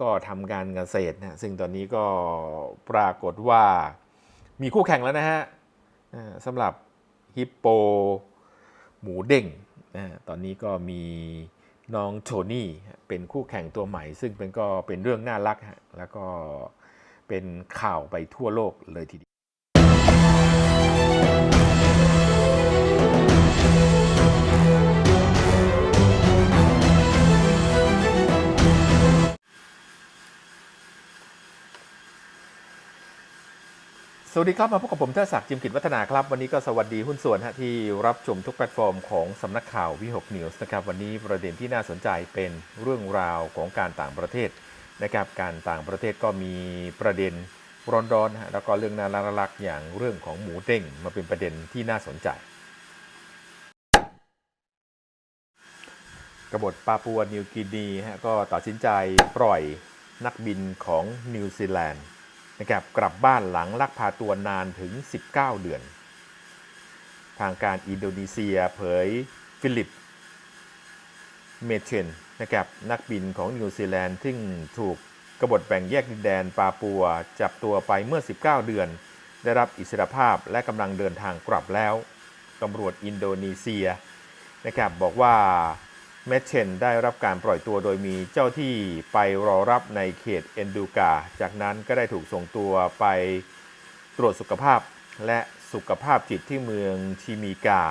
ก็ทำการเกษตรนะซึ่งตอนนี้ก็ปรากฏว่ามีคู่แข่งแล้วนะฮะสำหรับฮิปโป หมูเด้งนะตอนนี้ก็มีน้องโทนี่เป็นคู่แข่งตัวใหม่ ซึ่งเป็นก็เป็นเรื่องน่ารักฮะแล้วก็เป็นข่าวไปทั่วโลกเลยทีเดียว สวัสดีครับ มาพบกับผมเทศศักดิ์จิมกิจวัฒนาครับ วันนี้ก็สวัสดีหุ้นส่วนฮะที่รับชมทุกแพลตฟอร์มของสำนักข่าววิหกนิวส์นะครับ วันนี้ประเด็นที่น่าสนใจเป็นเรื่องราวของการต่างประเทศนะครับการต่างประเทศก็มีประเด็นร้อนๆนฮะแล้วก็เรื่องน่ารักๆอย่างเรื่องของหมูเด้งมาเป็นประเด็นที่น่าสนใจ กบฏปาปัวนิวกินีฮะก็ตัดสินใจปล่อยนักบินของนิวซีแลนด์ นะครับกลับบ้านหลังลักพาตัวนานถึง 19 เดือน ทางการอินโดนีเซียเผยฟิลิปเมเชนนะครับนักบินของนิวซีแลนด์ซึ่งถูกกบฏแบ่งแยกดินแดนปาปัว จับตัวไปเมื่อ 19 เดือน ได้รับอิสรภาพและกำลังเดินทางกลับแล้วตำรวจอินโดนีเซียนะครับบอกว่า เมชเชนได้รับการปล่อยตัวโดยมีเจ้าที่ไปรอรับในเขตเอนดูกา จากนั้นก็ได้ถูกส่งตัวไปตรวจสุขภาพและสุขภาพจิตที่เมืองชิมีกา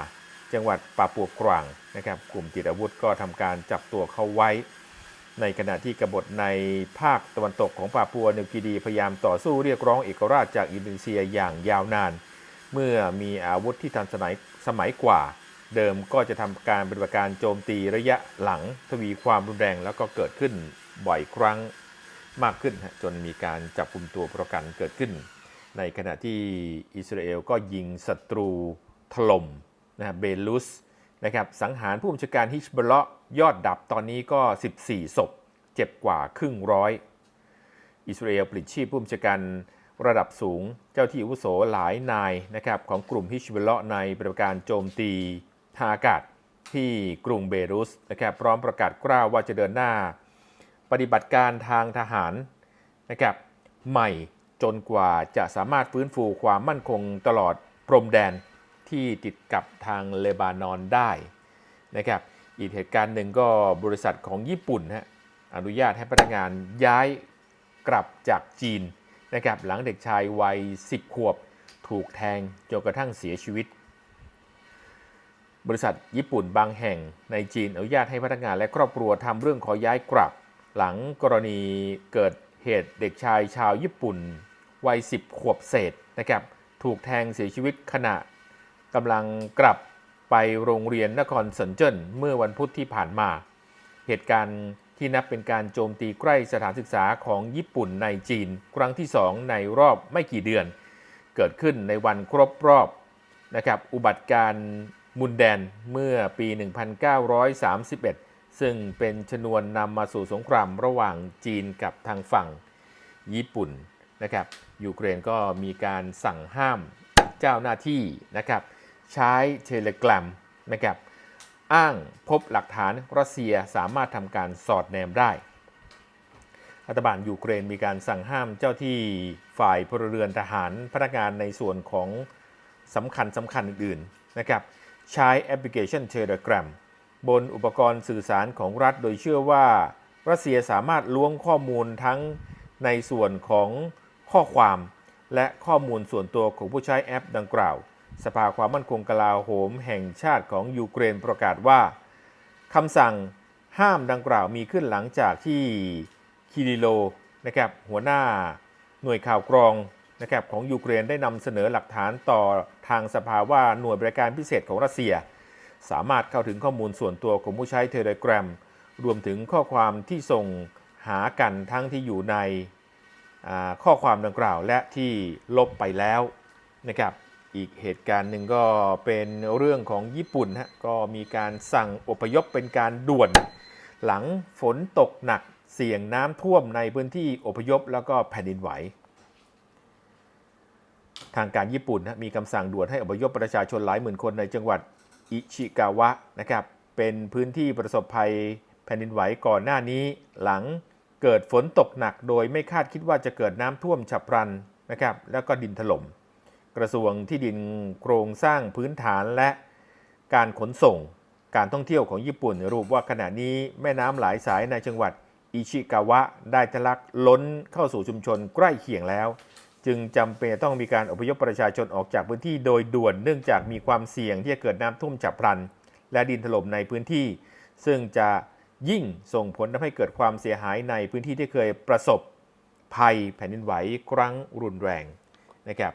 จังหวัดปาปัวกวางนะครับ กลุ่มติดอาวุธก็ทำการจับตัวเขาไว้ ในขณะที่กบฏในภาคตะวันตกของปาปัวนิวกินีพยายามต่อสู้เรียกร้องเอกราชจากอินโดนีเซียอย่างยาวนาน เมื่อมีอาวุธที่ทันสมัยสมัยกว่า เดิมก็จะทำการปฏิบัติการโจมตีระยะหลังทวีความรุนแรงแล้วก็เกิดขึ้นบ่อยครั้งมากขึ้น จนมีการจับกลุ่มตัวประกันเกิดขึ้น ในขณะที่อิสราเอลก็ยิงศัตรูถล่มนะฮะเบลุสนะครับสังหารผู้บัญชาการฮิชบลาะยอดดับตอนนี้ก็ 14 ศพ เจ็บกว่าครึ่งร้อย อิสราเอลปลิดชีพผู้บัญชาการระดับสูงเจ้าที่อุโสหลายนายนะครับของกลุ่มฮิชบลาะในปฏิบัติการโจมตี ทางอากาศที่กรุงเบรุสนะครับพร้อมประกาศกล้าวว่าจะเดินหน้า ปฏิบัติการทางทหารนะครับใหม่จนกว่าจะสามารถฟื้นฟูความมั่นคงตลอดพรมแดนที่ติดกับทางเลบานอนได้นะครับอีกเหตุการณ์หนึ่งก็บริษัทของญี่ปุ่นฮะอนุญาตให้พนักงานย้ายกลับจากจีนนะครับหลังเด็กชายวัย 10 ขวบ ถูกแทงจนกระทั่งเสียชีวิต บริษัทญี่ปุ่นบางแห่งในจีนอนุญาตให้พนักงานและครอบครัวทำเรื่องขอย้ายกลับ หลังกรณีเกิดเหตุเด็กชายชาวญี่ปุ่น วัย 10 ขวบเศษนะครับถูกแทงเสียชีวิตขณะกำลังกลับไปโรงเรียนนครเซินเจิ้นเมื่อวันพุธที่ผ่านมา เหตุการณ์ที่นับเป็นการโจมตีใกล้สถานศึกษาของญี่ปุ่นในจีน ครั้งที่ 2 ในรอบไม่กี่เดือน เกิดขึ้นในวันครบรอบนะครับอุบัติการณ์ มุนแดนเมื่อปี 1931 ซึ่งเป็นชนวนนำมาสู่สงครามระหว่างจีนกับทางฝั่งญี่ปุ่นนะครับยูเครนก็มีการสั่งห้ามเจ้าหน้าที่นะครับใช้เทเลกราฟนะครับอ้างพบหลักฐานรัสเซียสามารถทำการสอดแนมได้รัฐบาลยูเครนมีการสั่งห้ามเจ้าที่ฝ่ายพลเรือนทหารพนักงานในส่วนของสำคัญสำคัญอื่นๆนะครับ ใช้แอปพลิเคชัน Telegram บนอุปกรณ์สื่อสารของรัฐโดยเชื่อว่า รัสเซียสามารถล้วงข้อมูลทั้งในส่วนของข้อความ และข้อมูลส่วนตัวของผู้ใช้แอปดังกล่าว สภาความมั่นคงกลาโหมแห่งชาติของยูเครนประกาศว่าคำสั่งห้ามดังกล่าวมีขึ้นหลังจากที่คิริโลนะครับหัวหน้าหน่วยข่าวกรอง นะครับของยูเครนได้นำเสนอหลักฐานต่อทางสภาว่าหน่วยบริการพิเศษของรัสเซีย สามารถเข้าถึงข้อมูลส่วนตัวของผู้ใช้เทเลกราฟรวมถึงข้อความที่ส่งหากันทั้งที่อยู่ในข้อความดังกล่าวและที่ลบไปแล้วนะครับอีกเหตุการณ์หนึ่งก็เป็นเรื่องของญี่ปุ่นฮะก็มีการสั่งอพยพเป็นการด่วน หลังฝนตกหนักเสี่ยงน้ำท่วมในพื้นที่อพยพแล้วก็แผ่นดินไหว ทางการญี่ปุ่นนะมีคำสั่งด่วนให้อพยพประชาชนหลายหมื่นคนในจังหวัดอิชิกาวะนะครับเป็นพื้นที่ประสบภัยแผ่นดินไหวก่อนหน้านี้ หลังเกิดฝนตกหนักโดยไม่คาดคิดว่าจะเกิดน้ำท่วมฉับพลันนะครับแล้วก็ดินถล่มกระทรวงที่ดินโครงสร้างพื้นฐานและการขนส่งการท่องเที่ยวของญี่ปุ่นรูปว่าขณะนี้แม่น้ำหลายสายในจังหวัดอิชิกาวะได้ทะลักล้นเข้าสู่ชุมชนใกล้เคียงแล้ว จึงจำเป็นต้องมีการอพยพประชาชนออกจากพื้นที่โดยด่วนเนื่องจากมีความเสี่ยงที่จะเกิดน้ำท่วมฉับพลัน และดินถล่มในพื้นที่ ซึ่งจะยิ่งส่งผลทำให้เกิดความเสียหายในพื้นที่ที่เคยประสบภัยแผ่นดินไหวครั้งรุนแรงนะครับ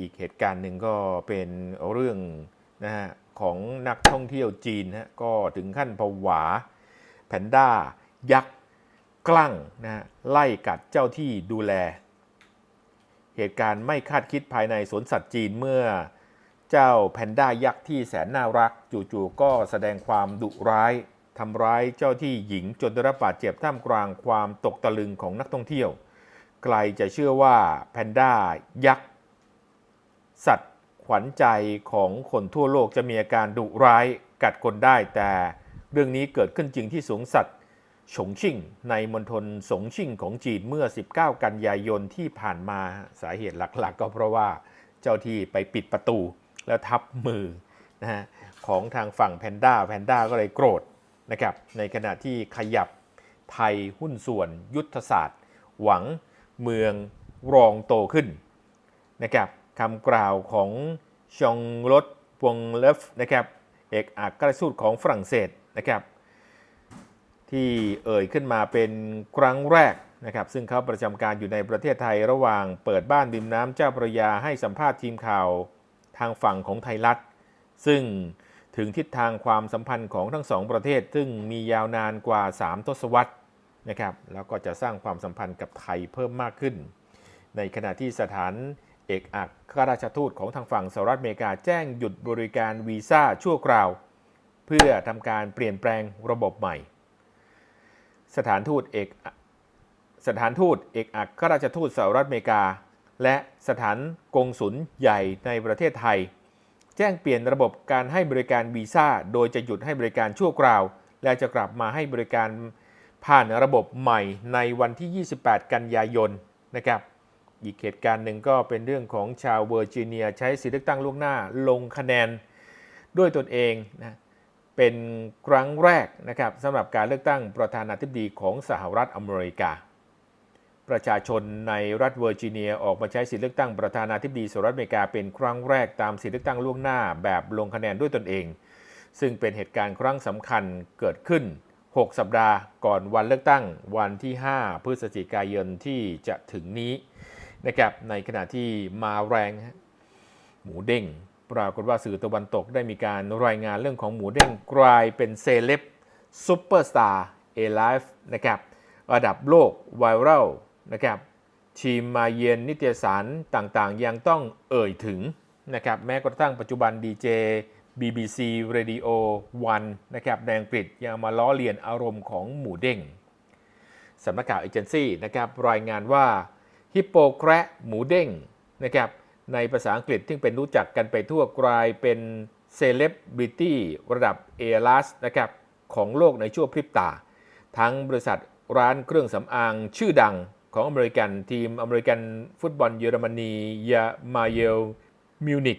อีกเหตุการณ์หนึ่งก็เป็นเรื่องนะฮะของนักท่องเที่ยวจีนฮะก็ถึงขั้นผวา แพนด้า ยักษ์ กลั้งนะฮะไล่กัดเจ้าที่ดูแล เหตุการณ์ไม่คาดคิดภายในสวนสัตว์จีนเมื่อ เจ้าแพนด้ายักษ์ที่แสนน่ารัก จู่ๆก็แสดงความดุร้ายทำร้ายเจ้าที่หญิงจนได้รับบาดเจ็บท่ามกลางความตกตะลึงของนักท่องเที่ยวไกลจะเชื่อว่าแพนด้ายักษ์ สัตว์ขวัญใจของคนทั่วโลกจะมีอาการดุร้ายกัดคนได้แต่เรื่องนี้เกิดขึ้นจริงที่สวนสัตว์ ฉงชิ่ง ในมณฑลสงชิ่งของจีนเมื่อ 19 กันยายนที่ผ่านมาสาเหตุหลักๆ ก็เพราะว่าเจ้าที่ไปปิดประตูแล้วทับมือนะฮะของทางฝั่งแพนด้าแพนด้าก็เลยโกรธนะครับในขณะที่ขยับไทยหุ้นส่วนยุทธศาสตร์ หวังเมืองรองโตขึ้นนะครับคำกล่าวของชองรถปวงเลฟนะครับเอกอัครราชทูตของฝรั่งเศสนะครับ ที่เอ่ยขึ้นมาเป็นครั้งแรกนะครับซึ่งเขาประจำการอยู่ในประเทศไทยระหว่างเปิดบ้านริมน้ำเจ้าพระยาให้สัมภาษณ์ทีมข่าวทางฝั่งของไทยรัฐ ซึ่งถึงทิศทางความสัมพันธ์ของทั้งสองประเทศ ซึ่งมียาวนานกว่า 3 ทศวรรษนะครับแล้วก็จะสร้างความสัมพันธ์กับไทยเพิ่มมากขึ้น ในขณะที่สถานเอกอัครราชทูตของทางฝั่งสหรัฐอเมริกาแจ้งหยุดบริการวีซ่าชั่วคราว เพื่อทำการเปลี่ยนแปลงระบบใหม่ สถานทูตเอกสถานทูตเอกอัครราชทูตสหรัฐอเมริกา และสถานกงสุลใหญ่ในประเทศไทย แจ้งเปลี่ยนระบบการให้บริการวีซ่า โดยจะหยุดให้บริการชั่วคราว และจะกลับมาให้บริการผ่านระบบใหม่ในวันที่ 28 กันยายนนะครับอีกเหตุการณ์หนึ่งก็เป็นเรื่องของชาวเวอร์จิเนียใช้สิทธิเลือกตั้งล่วงหน้าลงคะแนนด้วยตนเองนะ เป็นครั้งแรกนะครับสำหรับการเลือกตั้งประธานาธิบดีของสหรัฐอเมริกา ประชาชนในรัฐเวอร์จิเนียออกมาใช้สิทธิเลือกตั้งประธานาธิบดีสหรัฐอเมริกาเป็นครั้งแรกตามสิทธิเลือกตั้งล่วงหน้าแบบลงคะแนนด้วยตนเอง ซึ่งเป็นเหตุการณ์ครั้งสำคัญเกิดขึ้น 6 สัปดาห์ก่อนวันเลือกตั้งวันที่ 5 พฤศจิกายนที่จะถึงนี้นะครับในขณะที่มาแรงฮะหมูเด้ง ปรากฏว่าสื่อตะวันตกได้มีการรายงานเรื่องของหมูเด้งกลายเป็นเซเลบซูเปอร์สตาร์เอไลฟ์นะครับระดับโลกไวรัลนะครับทีมมาเย็นนิตยสารต่างๆ ยังต้องเอ่ยถึงนะครับแม้กระทั่งปัจจุบันดีเจ BBC Radio 1นะครับในอังกฤษยังมาล้อเลียนอารมณ์ของหมูเด้งสำนักข่าวเอเจนซี่นะครับรายงานว่าฮิปโปแคระหมูเด้งนะครับ ในภาษาอังกฤษที่เป็นรู้จักกันไปทั่วกลายเป็นเซเลบริตี้ระดับเอลัสนะครับของโลกในชั่วพริบตา ทั้งบริษัทร้านเครื่องสำอางชื่อดังของอเมริกันทีมอเมริกันฟุตบอลเยอรมนียามาเยลมิวนิก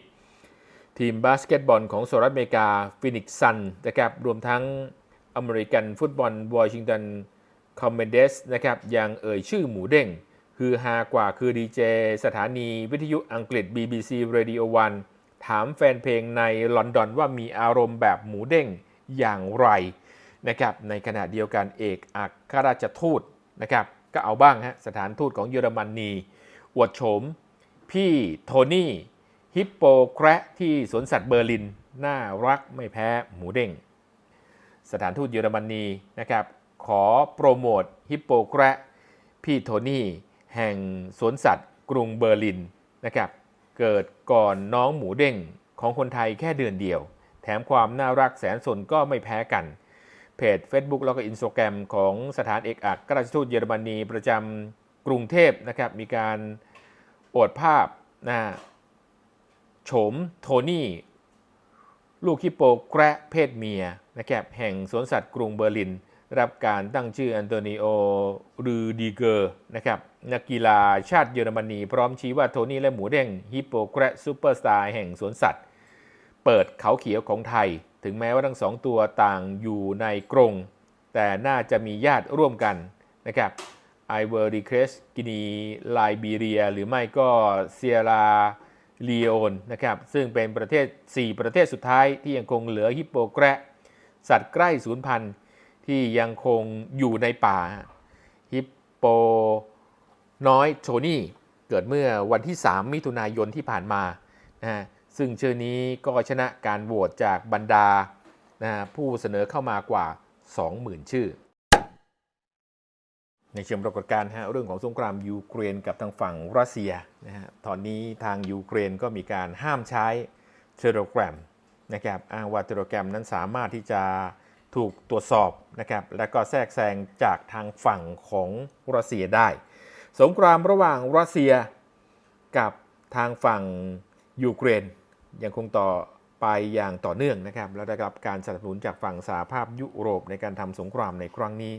ทีมบาสเกตบอลของสหรัฐอเมริกาฟินิกซันนะครับรวมทั้งอเมริกันฟุตบอลวอชิงตันคอมเมนเดสนะครับยังเอ่ยชื่อหมูเด้ง คือฮากว่าคือดีเจสถานีวิทยุอังกฤษ BBC Radio 1 ถามแฟนเพลงในลอนดอนว่ามีอารมณ์แบบหมูเด้งอย่างไรนะครับในขณะเดียวกันเอกอัครราชทูตนะครับก็เอาบ้างฮะสถานทูตของเยอรมนนีอวดโฉม พี่โทนี่ฮิปโปแคระที่สวนสัตว์เบอร์ลิน น่ารักไม่แพ้หมูเด้งสถานทูตเยอรมนีนะครับขอโปรโมทฮิปโปแคระพี่โทนี่ แห่งสวนสัตว์กรุงเบอร์ลินนะครับเกิดก่อนน้องหมูเด้งของคนไทยแค่เดือนเดียว แถมความน่ารักแสนสนก็ไม่แพ้กัน เพจ Facebook แล้วก็ Instagram ของสถานเอกอัครราชทูตเยอรมนีประจำกรุงเทพนะครับมีการอดภาพนะโฉมโทนี่ ลูกฮิปโปแคระเพศเมียนะครับแห่งสวนสัตว์กรุงเบอร์ลิน รับการตั้งชื่ออันโตนิโอรูดีเกอร์นะครับนักกีฬาชาติเยอรมนีพร้อมชี้ว่าโทนี่และหมูเด้งฮิปโปแคระซูเปอร์สตาร์แห่งสวนสัตว์ เปิดเขาเขียวของไทย ถึงแม้ว่าทั้งสองตัวต่างอยู่ในกรง แต่น่าจะมีญาติร่วมกันนะครับไอเวอรีเคสกินีไลบีเรีย หรือไม่ก็เซียราลีโอนนะครับซึ่งเป็นประเทศ 4 ประเทศสุดท้ายที่ยังคงเหลือฮิปโปแครสัตว์ใกล้สูญพันธุ์ ที่ยังคงอยู่ในป่า ฮิปโปน้อยโทนี่เกิดเมื่อวันที่ 3 มิถุนายนที่ผ่านมานะฮะซึ่งชื่อนี้ก็ชนะการโหวตจากบรรดานะผู้เสนอเข้ามากว่า 20,000 ชื่อ ในเชิงปรากฏการณ์ฮะเรื่องของสงครามยูเครนกับทางฝั่งรัสเซียนะฮะตอนนี้ทางยูเครนก็มีการห้ามใช้เทเลแกรมนะครับอ้างว่าเทเลแกรมนั้นสามารถที่จะ ถูกตรวจสอบนะครับและก็แทรกแซงจากทางฝั่งของรัสเซียได้ สงครามระหว่างรัสเซียกับทางฝั่งยูเครนยังคงต่อไปอย่างต่อเนื่องนะครับและได้รับการสนับสนุนจากฝั่งสหภาพยุโรปในการทำสงครามในครั้งนี้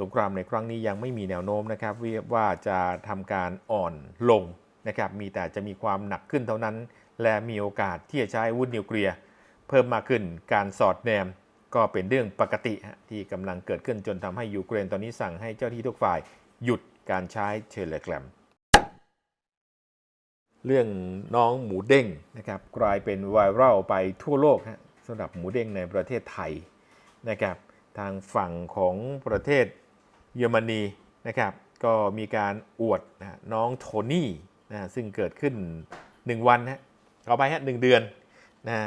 สงครามในครั้งนี้ยังไม่มีแนวโน้มนะครับว่าจะทำการอ่อนลงนะครับมีแต่จะมีความหนักขึ้นเท่านั้น และมีโอกาสที่จะใช้อาวุธนิวเคลียร์เพิ่มมากขึ้นการสอดแนม ก็เป็นเรื่องปกติที่กำลังเกิดขึ้นจนทำให้ยูเครนตอนนี้สั่งให้เจ้าที่ทุกฝ่ายหยุดการใช้เทเลกรมเรื่องน้องหมูเด้งนะครับกลายเป็นไวรัลไปทั่วโลกฮะสำหรับหมูเด้งในประเทศไทยนะครับทางฝั่งของประเทศเยอรมนีนะครับก็มีการอวดนะน้องโทนี่นะซึ่งเกิดขึ้น 1 วันฮะเอาไปฮะหนึ่งเดือนนะ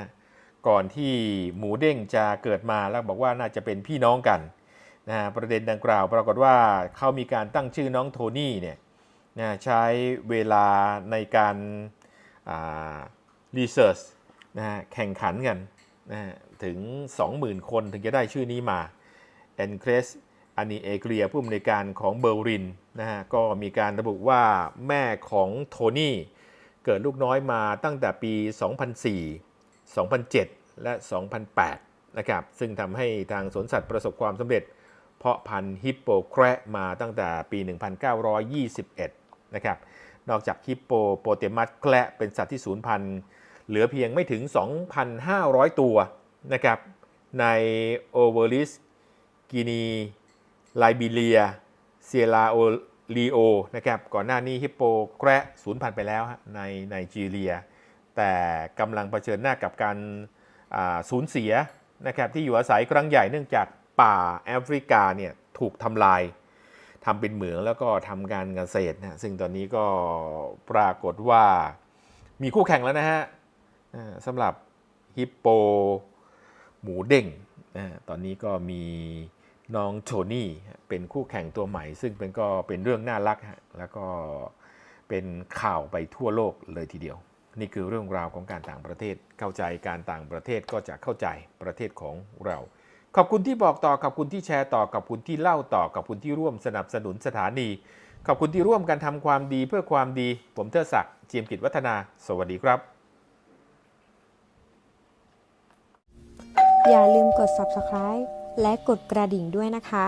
ก่อนที่หมูเด้งจะเกิดมาแล้วบอกว่าน่าจะเป็นพี่น้องกันนะประเด็นดังกล่าว ปรากฏว่าเขามีการตั้งชื่อน้องโทนี่เนี่ยนะใช้เวลาในการรีเสิร์ชนะฮะแข่งขันกันนะฮะถึง 20,000 คนถึงจะได้ชื่อนี้มาแอนเครสอานีเอเกรียผู้อำนวยการของเบอร์ลินนะฮะก็มีการระบุว่าแม่ของโทนี่เกิดลูกน้อยมาตั้งแต่ปี 2004 2007 และ 2008 นะครับ ซึ่งทำให้ทางสวนสัตว์ประสบความสำเร็จ เพาะพันธุ์ฮิปโปแคระมาตั้งแต่ปี 1921 นะครับ นอกจากฮิปโปโปเตมัสแคระเป็นสัตว์ที่สูญพันธุ์ เหลือเพียงไม่ถึง 2,500 ตัวนะครับ ในโอเวอริส กินี ไลบีเรีย เซียราโอลีโอ นะครับ ก่อนหน้านี้ฮิปโปแคระสูญพันธุ์ไปแล้วในไนจีเรีย แต่กำลังเผชิญหน้ากับการสูญเสียนะครับที่อยู่อาศัยครั้งใหญ่เนื่องจากป่าแอฟริกาเนี่ยถูกทำลายทำเป็นเหมืองแล้วก็ทำการเกษตรนะซึ่งตอนนี้ก็ปรากฏว่ามีคู่แข่งแล้วนะฮะสำหรับฮิปโป หมูเด้งตอนนี้ก็มีน้องโทนี่เป็นคู่แข่งตัวใหม่ ซึ่งเป็นก็เป็นเรื่องน่ารักฮะแล้วก็เป็นข่าวไปทั่วโลกเลยทีเดียว นี่คือเรื่องราวของการต่างประเทศ เข้าใจการต่างประเทศก็จะเข้าใจประเทศของเรา ขอบคุณที่บอกต่อ ขอบคุณที่แชร์ต่อ ขอบคุณที่เล่าต่อ ขอบคุณที่ร่วมสนับสนุนสถานี ขอบคุณที่ร่วมกันทำความดีเพื่อความดี ผมเทอศักดิ์เจียมกิจวัฒนา สวัสดีครับ อย่าลืมกด subscribe และกดกระดิ่งด้วยนะคะ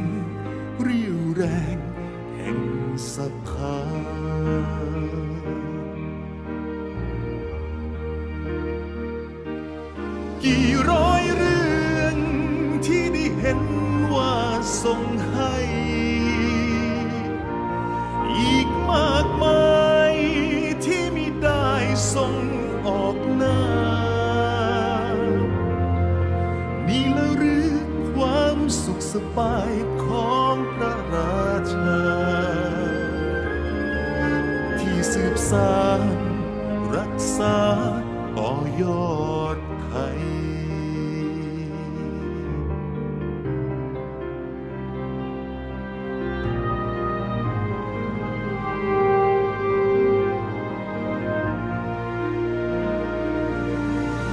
กี่ร้อยเรื่องที่ได้เห็นว่าส่งให้ อีกมากมายที่มิได้ส่งออกหน้า นี่ละหรือความสุขสบาย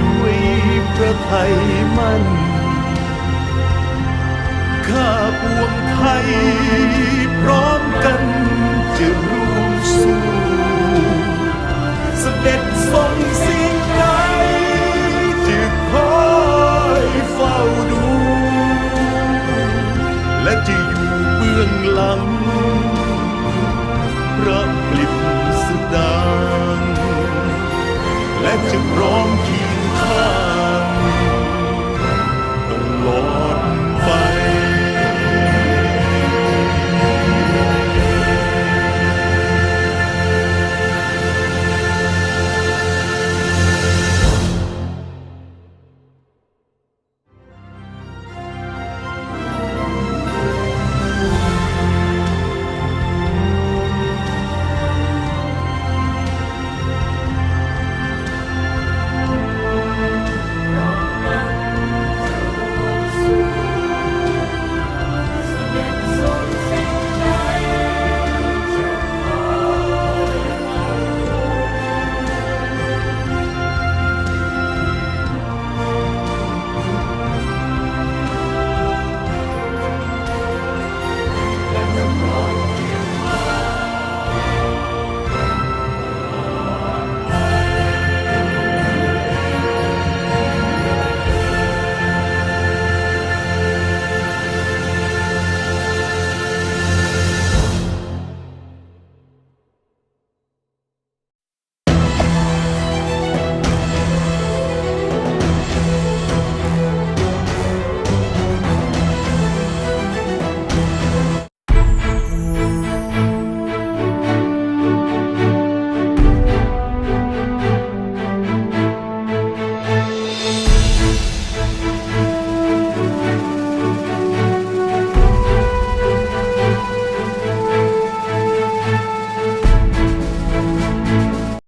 ด้วยพระทัยมั่น ข้าปวงไทยพร้อมกันจะร่วสู้เสด็จทรงสิ่งใดจะคอยเฝ้าดู และจะอยู่เบื้องหลังพระปลิบสดา จะพร้อมเคียงข้า